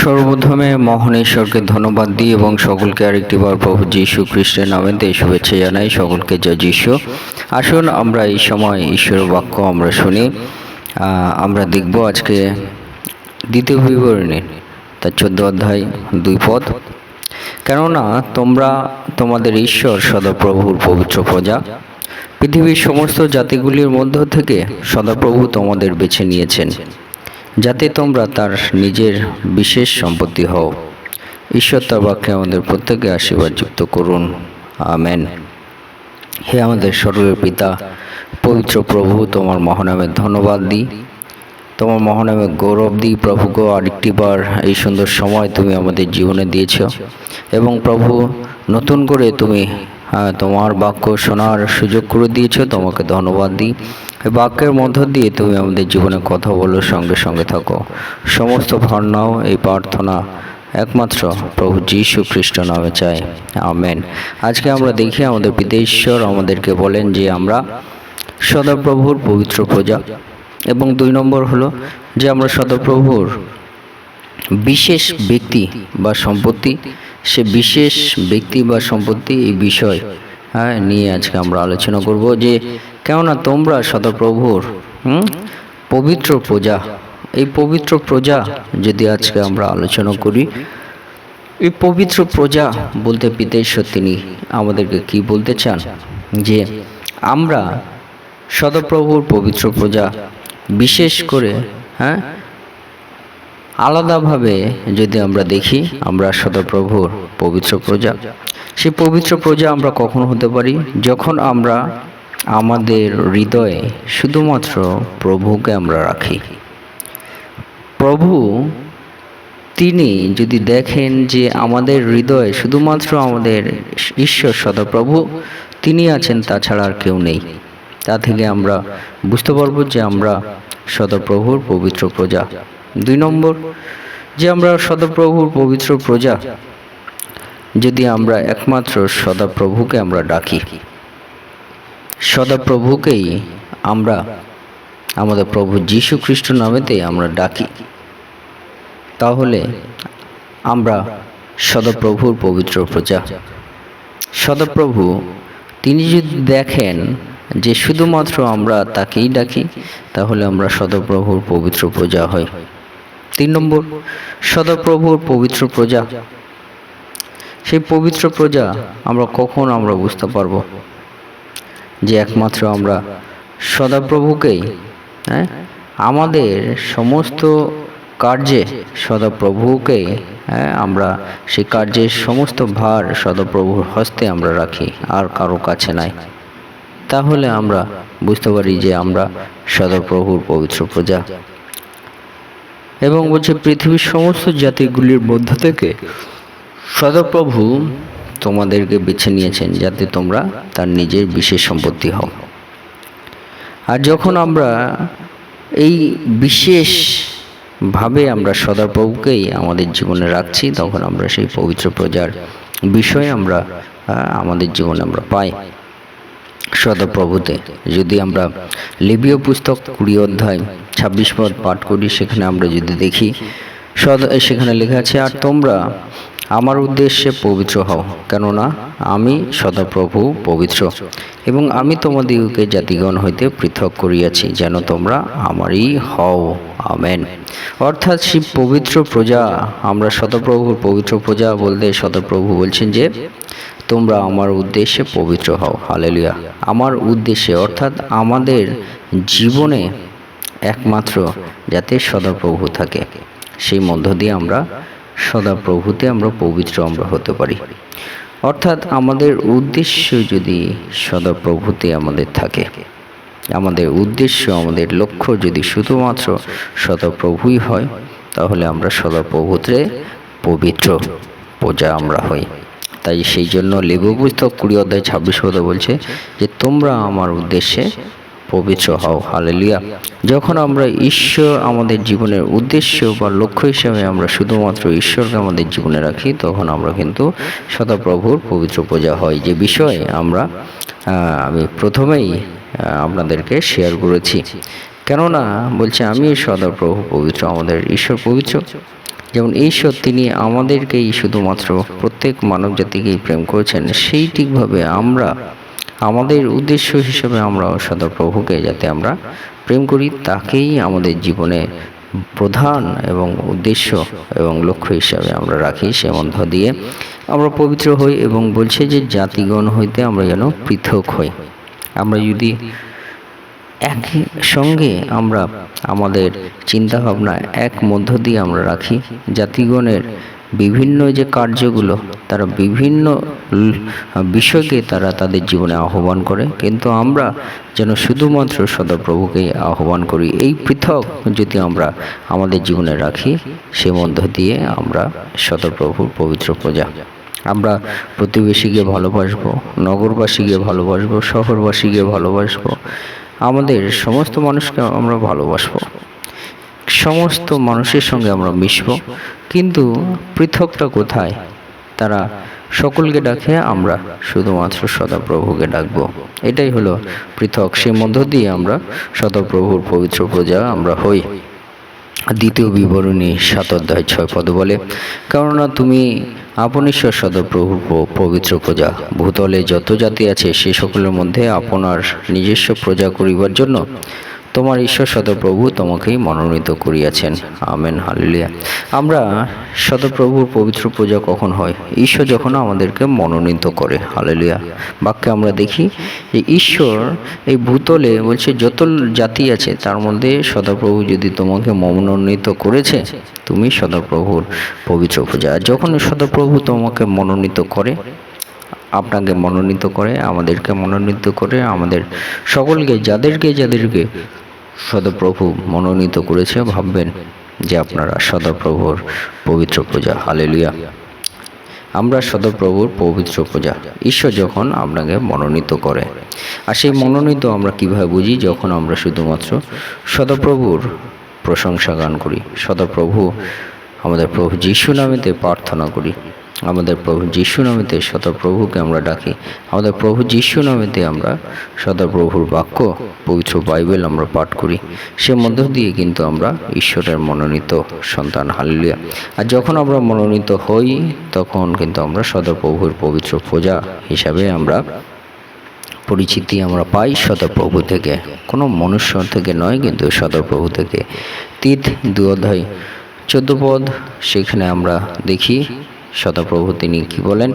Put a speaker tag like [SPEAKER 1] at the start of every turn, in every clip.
[SPEAKER 1] সর্বপ্রথমে মহান ঈশ্বরকে ধন্যবাদ দিই এবং সকলকে আরেকটিবার প্রভু যীশু খ্রিস্টের নামে দিয়ে শুভেচ্ছা জানাই, সকলকে জয় যীশু। আসুন, আমরা এই সময় ঈশ্বরের বাক্য আমরা শুনি। আমরা দেখব আজকে দ্বিতীয় বিবরণী, তার চোদ্দ অধ্যায়, দুই পদ। কেননা তোমরা তোমাদের ঈশ্বর সদাপ্রভুর পবিত্র প্রজা। পৃথিবীর সমস্ত জাতিগুলির মধ্য থেকে সদাপ্রভু তোমাদের বেছে নিয়েছেন। যাতে তোমরা তার নিজের বিশেষ সম্পত্তি হও। ঈশ্বর তার বাক্যে আমাদের প্রত্যেকে আশীর্বাদ যুক্ত করুন। আমেন। হে আমাদের স্বর্গের পিতা, পবিত্র প্রভু, তোমার মহানামে ধন্যবাদ দিই। তোমার মহানামে গৌরব দিই প্রভুকে গো আরেকটিবার এই সুন্দর সময় তুমি আমাদের জীবনে দিয়েছ। এবং প্রভু, নতুন করে তুমি তোমার বাক্য শোনার সুযোগ করে দিয়েছ, তোমাকে ধন্যবাদ দিই। বাক্যের মধ্য দিয়ে তুমি আমাদের জীবনে কথা বলো, সঙ্গে সঙ্গে থাকো। সমস্ত ভাবনাও এই প্রার্থনা একমাত্র প্রভু যীশু খ্রিস্ট নামে চাই। আমেন। আজকে আমরা দেখি আমাদের পিতেশ্বর আমাদেরকে বলেন যে আমরা সদাপ্রভুর পবিত্র প্রজা। এবং দুই নম্বর হলো যে আমরা সদাপ্রভুর বিশেষ ব্যক্তি বা সম্পত্তি, সে বিশেষ ব্যক্তি বা সম্পত্তি এই বিষয় হ্যাঁ নিয়ে আজকে আমরা আলোচনা করব যে কেননা তোমরা সদাপ্রভুর পবিত্র প্রজা। এই পবিত্র প্রজা যদি আজকে আমরা আলোচনা করি, এই পবিত্র প্রজা বলতে পিতেশ্বর তিনি আমাদেরকে কি বলতে চান? যে আমরা সদপ্রভুর পবিত্র প্রজা বিশেষ করে হ্যাঁ আলাদাভাবে যদি আমরা দেখি, আমরা সদপ্রভুর পবিত্র প্রজা। সেই পবিত্র প্রজা আমরা কখন হতে পারি? যখন আমরা আমাদের হৃদয়ে শুধুমাত্র প্রভুকে আমরা রাখি। প্রভু, তিনি যদি দেখেন যে আমাদের হৃদয়ে শুধুমাত্র আমাদের ঈশ্বর সদাপ্রভু, তিনি আছেন তাছাড়া আর কেউ নেই। তা থেকে আমরা বুঝতে পারব যে আমরা সদাপ্রভুর পবিত্র প্রজা। দুই নম্বর, যে আমরা সদাপ্রভুর পবিত্র প্রজা, যদি আমরা একমাত্র সদাপ্রভুকে আমরা ডাকি। সদাপ্রভুকেই আমরা, আমাদের প্রভু যীশু খ্রিস্ট নামেতেই আমরা ডাকি। তাহলে আমরা সদপ্রভুর পবিত্র প্রজা। সদপ্রভু, তিনি যদি দেখেন যে শুধুমাত্র আমরা তাকেই ডাকি, তাহলে আমরা সদপ্রভুর পবিত্র প্রজা হই। তিন নম্বর, সদপ্রভুর পবিত্র প্রজা। সেই পবিত্র প্রজা আমরা কখন আমরা বুঝতে পারব? যে একমাত্র আমরা সদাপ্রভুকেই হ্যাঁ? আমাদের সমস্ত কার্যে সদাপ্রভুকে হ্যাঁ? আমরা সেই কার্যের সমস্ত ভার সদাপ্রভুর হস্তে আমরা রাখি, আর কারও কাছে নাই। তাহলে আমরা বুঝতে পারি যে আমরা সদাপ্রভুর পবিত্র প্রজা। এবং বলছে পৃথিবীর সমস্ত জাতিগুলির মধ্য থেকে সদাপ্রভু তোমাদেরকে বেছে নিয়েছেন যাতে তোমরা তার নিজের বিশেষ সম্পত্তি হও। আর যখন আমরা এই বিশেষ ভাবে আমরা সদাপ্রভুকেই আমাদের জীবনে রাখছি, তখন আমরা সেই পবিত্র প্রজার বিষয়ে আমরা আমাদের জীবনে আমরা পাই। সদাপ্রভুতে যদি আমরা লিবীয় পুস্তক কুড়ি অধ্যায় ছাব্বিশ পদ পাঠ করি, সেখানে আমরা যদি দেখি সেখানে লেখা আছে, আর তোমরা আমার উদ্দেশ্যে পবিত্র হও, কেননা আমি সদাপ্রভু পবিত্র, এবং আমি তোমাদিগকে জাতিগণ হইতে পৃথক করিয়াছি, যেন তোমরা আমারই হও। আমেন। অর্থাৎ সেই পবিত্র প্রজা, আমরা সদপ্রভুর পবিত্র প্রজা বলতে সদপ্রভু বলছেন যে, তোমরা আমার উদ্দেশ্যে পবিত্র হও। হালেলুয়া। আমার উদ্দেশ্যে, অর্থাৎ আমাদের জীবনে একমাত্র যাতে সদাপ্রভু থাকে। সেই মধ্য দিয়ে আমরা সদা সদাপ্রভুতে আমরা পবিত্র আমরা হতে পারি। অর্থাৎ আমাদের উদ্দেশ্য যদি সদা সদাপ্রভুতে আমাদের থাকে, আমাদের উদ্দেশ্য, আমাদের লক্ষ্য যদি শুধুমাত্র সদাপ্রভুই হয়, তাহলে আমরা সদাপ্রভুতে পবিত্র পূজা আমরা হই। তাই সেই জন্য লেবু পুস্তক কুড়ি অধ্যায় ছাব্বিশ পদে বলছে যে, তোমরা আমার উদ্দেশ্যে পবিত্র হও। হালেলিয়া। যখন আমরা ঈশ্বর আমাদের জীবনের উদ্দেশ্য বা লক্ষ্য হিসাবে আমরা শুধুমাত্র ঈশ্বরকে আমাদের জীবনে রাখি, তখন আমরা কিন্তু সদাপ্রভুর পবিত্র পূজা হয়। যে বিষয়ে আমরা আমি প্রথমেই আপনাদেরকে শেয়ার করেছি। কেননা, বলছে, আমি সদাপ্রভু পবিত্র, আমাদের ঈশ্বর পবিত্র। যেমন ঈশ্বর, তিনি আমাদেরকেই শুধুমাত্র প্রত্যেক মানব জাতিকেই প্রেম করেছেন, সেই ঠিকভাবে আমরা আমাদের উদ্দেশ্য হিসেবে আমরা সদাপ্রভুকে যাতে আমরা প্রেম করি, তাকেই আমাদের জীবনে প্রধান এবং উদ্দেশ্য এবং লক্ষ্য হিসাবে আমরা রাখি। সে মধ্য দিয়ে আমরা পবিত্র হই এবং বলছে যে, জাতিগণ হইতে আমরা যেন পৃথক হই। আমরা যদি একই সঙ্গে আমরা আমাদের চিন্তাভাবনা এক মধ্য দিয়ে আমরা রাখি, জাতিগণের বিভিন্ন যে কার্যগুলো, তারা বিভিন্ন বিষয়কে তারা তাদের জীবনে আহ্বান করে। কিন্তু আমরা যেন শুধুমাত্র সদাপ্রভুকে আহ্বান করি, এই পৃথক যদি আমরা আমাদের জীবনে রাখি, সে মধ্য দিয়ে আমরা সদাপ্রভুর পবিত্র প্রজা আমরা প্রতিবেশীকে ভালোবাসবো, নগরবাসীকে ভালোবাসবো, শহরবাসীকে ভালোবাসবো, আমাদের সমস্ত মানুষকে আমরা ভালোবাসবো। সমস্ত মানুষের সঙ্গে আমরা মিশব। কিন্তু পৃথকটা কোথায়? তারা সকলকে ডাকে আমরা শুধুমাত্র সদাপ্রভুকে ডাকবো। এটাই হলো পৃথক। সে মধ্য দিয়ে আমরা সদাপ্রভুর পবিত্র প্রজা আমরা হই। দ্বিতীয় বিবরণী সাত অধ্যায় ছয় পদ বলে, কেননা তুমি আপন ঈশ্বর সদপ্রভুর পবিত্র প্রজা। ভূতলে যত জাতি আছে, সে সকলের মধ্যে আপনার নিজস্ব প্রজা করিবার জন্য তোমার ঈশ্বর সদপ্রভু তোমাকেই মনোনীত করিয়াছেন। Amen, hallelujah. আমরা সদপ্রভুর পবিত্র পূজা কখন হয়? ঈশ্বর যখন আমাদেরকে মনোনীত করে, হালেলুয়া। বাক্যে আমরা দেখি যে ঈশ্বর এই ভূতলে বলছে, যত জাতি আছে, তার মধ্যে সদাপ্রভু যদি তোমাকে মনোনীত করেছে, তুমি সদাপ্রভুর পবিত্র পূজা। যখন সদাপ্রভু তোমাকে মনোনীত করে, আপনাকে মনোনীত করে, আমাদেরকে মনোনীত করে, আমাদের সকলকে, যাদেরকে যাদেরকে সদপ্রভু মনোনীত করেছে, ভাববেন যে আপনারা সদপ্রভুর পবিত্র পূজা। হালেলুয়া। আমরা সদপ্রভুর পবিত্র পূজা। ঈশ্বর যখন আপনাকে মনোনীত করে, আর সেই মনোনীত আমরা কীভাবে বুঝি? যখন আমরা শুধুমাত্র সদপ্রভুর প্রশংসা গান করি, সদপ্রভু আমাদের প্রভু যিশু নামেতে প্রার্থনা করি আমাদের প্রভু যিশু নামেতে সদপ্রভুকে আমরা ডাকি। আমাদের প্রভু যিশু নামেতে আমরা সদপ্রভুর বাক্য, পবিত্র বাইবেল আমরা পাঠ করি। সে মধ্য দিয়ে কিন্তু আমরা ঈশ্বরের মনোনীত সন্তান। হালিলিয়া। আর যখন আমরা মনোনীত হই, তখন কিন্তু আমরা সদপ্রভুর পবিত্র পূজা হিসাবে আমরা পরিচিতি আমরা পাই সদপ্রভু থেকে। কোনো মনুষ্য থেকে নয়, কিন্তু সদপ্রভু থেকে। তীত দু অধ্যায়, চোদ্দ পদ, সেখানে আমরা দেখি সদাপ্রভু তিনি কি বলেন?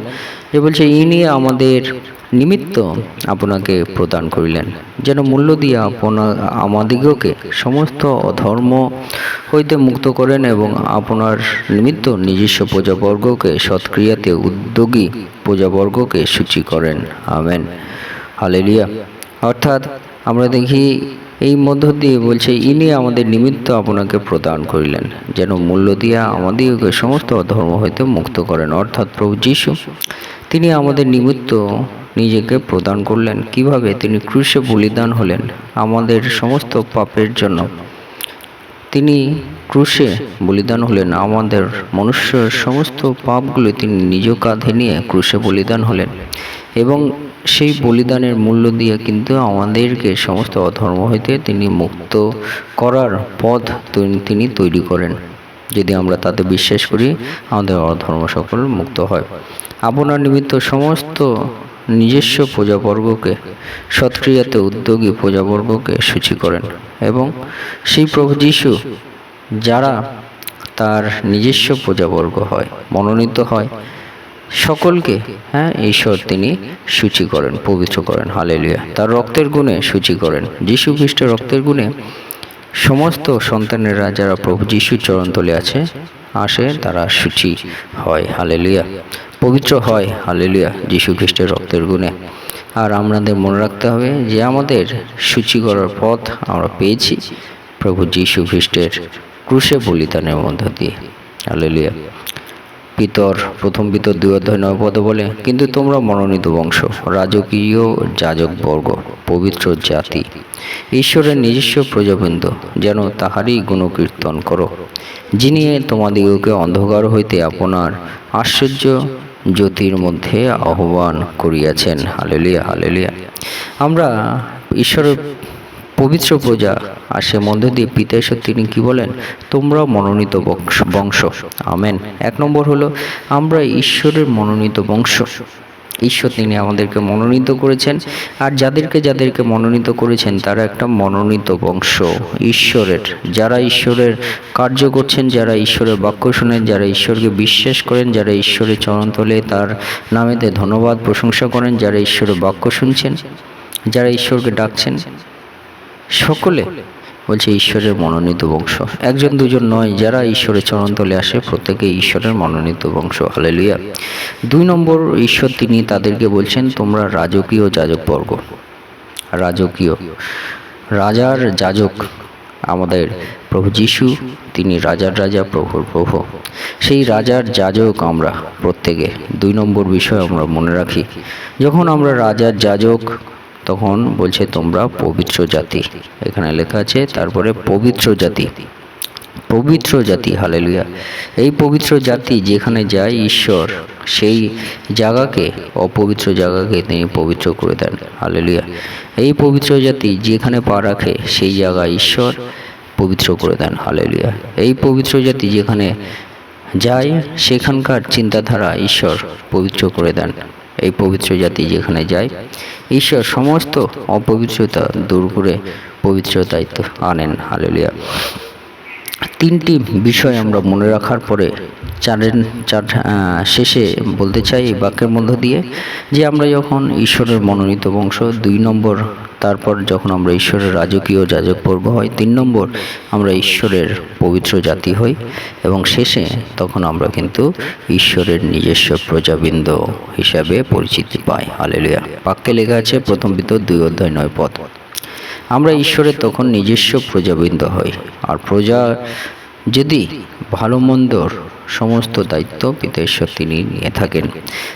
[SPEAKER 1] যে বলছে, ইনি আমাদের নিমিত্ত আপনাকে প্রদান করিলেন, যেন মূল্য দিয়ে আপনা, আমাদিগকে সমস্ত অধর্ম হইতে মুক্ত করেন এবং আপনার নিমিত্ত নিজস্ব প্রজাবর্গকে সৎক্রিয়াতে উদ্যোগী প্রজাবর্গকে সূচি করেন। আমেন। হালেলিয়া। অর্থাৎ আমরা দেখি এই মধ্য দিয়ে বলছে, ইনি আমাদের নিমিত্ত আপনাকে প্রদান করিলেন, যেন মূল্য দিয়া আমাদিগকে সমস্ত ধর্ম হইতে মুক্ত করেন। অর্থাৎ প্রভু যিশু, তিনি আমাদের নিমিত্ত নিজেকে প্রদান করলেন। কীভাবে? তিনি ক্রুশে বলিদান হলেন আমাদের সমস্ত পাপের জন্য। তিনি ক্রুশে বলিদান হলেন আমাদের মনুষ্যের সমস্ত পাপগুলো তিনি নিজ কাঁধে নিয়ে ক্রুশে বলিদান হলেন। এবং সেই বলিদানের মূল্য দিয়ে কিন্তু আমাদেরকে সমস্ত অধর্ম হইতে তিনি মুক্ত করার পথ তিনি- তৈরি করেন। যদি আমরা তাতে বিশ্বাস করি, আমাদের অধর্ম সকল মুক্ত হয়। আপনার নিমিত্ত সমস্ত নিজস্ব প্রজাবর্গকে, সৎক্রিয়াতে উদ্যোগী প্রজাবর্গকে সূচি করেন এবং সেই প্রভু যিশু, যারা তার নিজস্ব প্রজাবর্গ হয়, মনোনীত হয় সকলকে হ্যাঁ ঈশ্বর তিনি সূচি করেন, পবিত্র করেন, হালেলুয়া। তার রক্তের গুণে সূচি করেন। যীশু খ্রিস্টের রক্তের গুণে সমস্ত সন্তানেরা যারা প্রভু যিশু চরণতলে আছে, আসে, তারা সূচি হয়, হালেলুয়া। পবিত্র হয়, হালেলুয়া যীশু খ্রিস্টের রক্তের গুণে। আর আমাদের মনে রাখতে হবে যে আমাদের সূচি করার পথ আমরা পেয়েছি প্রভু যীশু খ্রিস্টের ক্রুশে বলিদানের মধ্য দিয়ে। হালেলুয়া। পিতর, প্রথম পিতর, দুই অধ্যায়, নয় পদে বলে, কিন্তু তোমরা মনোনীত বংশ, রাজকীয় যাজক বর্গ, পবিত্র জাতি। ঈশ্বরের নিজস্ব প্রজাবৃন্দ, যেন তাহারই গুণকীর্তন করো। যিনি তোমাদিগকে অন্ধকার হইতে আপনার আশ্চর্য জ্যোতির মধ্যে আহ্বান করিয়াছেন। Hallelujah hallelujah. আমরা ঈশ্বরের পবিত্র প্রজা। আর সে মধ্য দিয়ে পিতা ঈশ্বর তিনি কি বলেন? তোমরা মনোনীত বংশ বংশ। আমেন। এক নম্বর হলো, আমরা ঈশ্বরের মনোনীত বংশ। ঈশ্বর তিনি আমাদেরকে মনোনীত করেছেন। আর যাদেরকে যাদেরকে মনোনীত করেছেন, তারা একটা মনোনীত বংশ। ঈশ্বরের। যারা ঈশ্বরের কার্য করছেন, যারা ঈশ্বরের বাক্য শোনেন, যারা ঈশ্বরকে বিশ্বাস করেন, যারা ঈশ্বরের চরণতলে তার নামেতে ধন্যবাদ প্রশংসা করেন, যারা ঈশ্বরের বাক্য শুনছেন, যারা ঈশ্বরকে ডাকছেন সকলে বলছে ঈশ্বরের মনোনীত বংশ। একজন দুজন নয়, যারা ঈশ্বরের চরণতলে আসে, প্রত্যেকে ঈশ্বরের মনোনীত বংশ। হালেলুয়া। দুই নম্বর ঈশ্বর তিনি তাদেরকে বলছেন, তোমরা রাজকীয় যাজক বর্গ রাজকীয়। রাজার যাজক আমাদের প্রভু যিশু, তিনি রাজার রাজা, প্রভুর প্রভু। সেই রাজার যাজক আমরা প্রত্যেকে। দুই নম্বর বিষয় আমরা মনে রাখি, যখন আমরা রাজার যাজক তখন বলছে, তোমরা পবিত্র জাতি। এখানে লেখা আছে, তারপরে পবিত্র জাতি। পবিত্র জাতি, হালেলুয়া। এই পবিত্র জাতি যেখানে যায় ঈশ্বর, সেই জায়গাকে, অপবিত্র জায়গাকে তিনি পবিত্র করে দেন। হালেলুয়া। এই পবিত্র জাতি যেখানে পা রাখে, সেই জায়গা ঈশ্বর পবিত্র করে দেন। হালেলুয়া। এই পবিত্র জাতি যেখানে যায়, সেখানকার চিন্তাধারা ঈশ্বর পবিত্র করে দেন। এই পবিত্র জাতি যেখানে যায়। ঈশ্বর সমস্ত অপবিত্রতা দূর করে পবিত্রতায় আনেন। হালেলুয়া তিনটি বিষয় আমরা মনে রাখার পরে চারের, চার শেষে বলতে চাই এই বাক্যের মধ্য দিয়ে যে আমরা যখন ঈশ্বরের মনোনীত বংশ, দুই নম্বর, তারপর যখন আমরা ঈশ্বরের রাজকীয় যাজক পর্ব হয় তিন নম্বর আমরা ঈশ্বরের পবিত্র জাতি হই এবং শেষে তখন আমরা কিন্তু ঈশ্বরের নিজস্ব প্রজাবৃন্দ হিসাবে পরিচিতি পাই। হালেলুয়া বাক্যে লেখা আছে, প্রথম ভিতর দুই অধ্যায় নয় পদ। আমরা ঈশ্বরের তখন নিজস্ব প্রজাবৃন্দ হই। আর প্রজা যদি ভালো মন্দর সমস্ত দায়িত্ব পিতা ঈশ্বর তিনি নিয়ে থাকেন,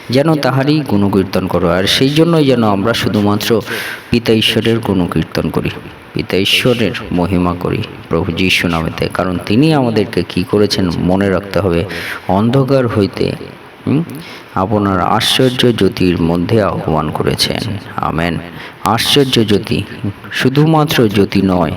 [SPEAKER 1] যেন তাহারই গুণকীর্তন করো। আর সেই জন্যই যেন আমরা শুধুমাত্র পিতা ঈশ্বরের গুণকীর্তন করি, পিতা ঈশ্বরের মহিমা করি, প্রভু যীশু নামেতে কারণ তিনি আমাদেরকে কি করেছেন মনে রাখতে হবে। অন্ধকার হইতে? আপনার আশ্চর্য জ্যোতির মধ্যে আহ্বান করেছেন। আমেন। আশ্চর্য জ্যোতি শুধুমাত্র জ্যোতি নয়,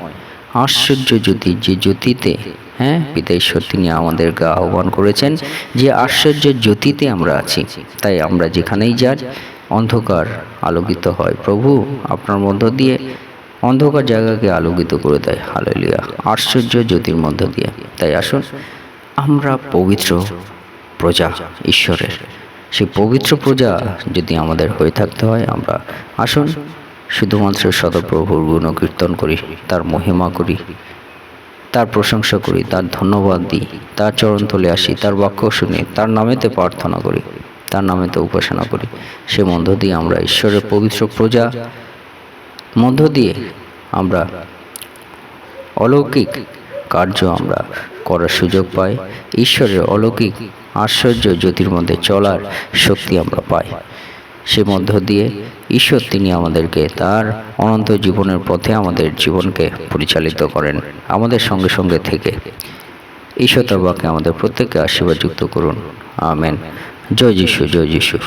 [SPEAKER 1] আশ্চর্য জ্যোতি যে জ্যোতিতে হ্যাঁ পিতা তিনি আমাদেরকে আহ্বান করেছেন যে আশ্চর্য জ্যোতিতে আমরা আছি। তাই আমরা যেখানেই যাই, অন্ধকার আলোকিত হয়। প্রভু, আপনার মধ্য দিয়ে অন্ধকার জায়গাকে আলোকিত করে দেয়। হালেলিয়া। আশ্চর্য জ্যোতির মধ্য দিয়ে। তাই আসুন, আমরা পবিত্র প্রজা ঈশ্বরের। সেই পবিত্র প্রজা যদি আমাদের হয়ে থাকতে হয়, আমরা আসুন, শুধুমাত্র সদপ্রভুর গুণকীর্তন করি, তার মহিমা করি, তার প্রশংসা করি, তার ধন্যবাদ দিই, তার চরণ তলে আসি, তার বাক্য শুনি, তার নামেতে প্রার্থনা করি, তার নামেতে উপাসনা করি। সে মধ্য দিয়ে আমরা ঈশ্বরের পবিত্র প্রজা, মধ্য দিয়ে আমরা অলৌকিক কার্য আমরা করার সুযোগ পাই। ঈশ্বরের অলৌকিক আশ্চর্য জ্যোতির মধ্যে চলার শক্তি আমরা পাই। সে মধ্য দিয়ে ঈশ্বর তিনি আমাদেরকে তার অনন্ত জীবনের পথে আমাদের জীবনকে পরিচালিত করেন, আমাদের সঙ্গে সঙ্গে থেকে। ঈশ্বর বাক্যে আমাদের প্রত্যেককে আশীর্বাদযুক্ত করুন। আমেন। জয় যিশু জয় যিশু।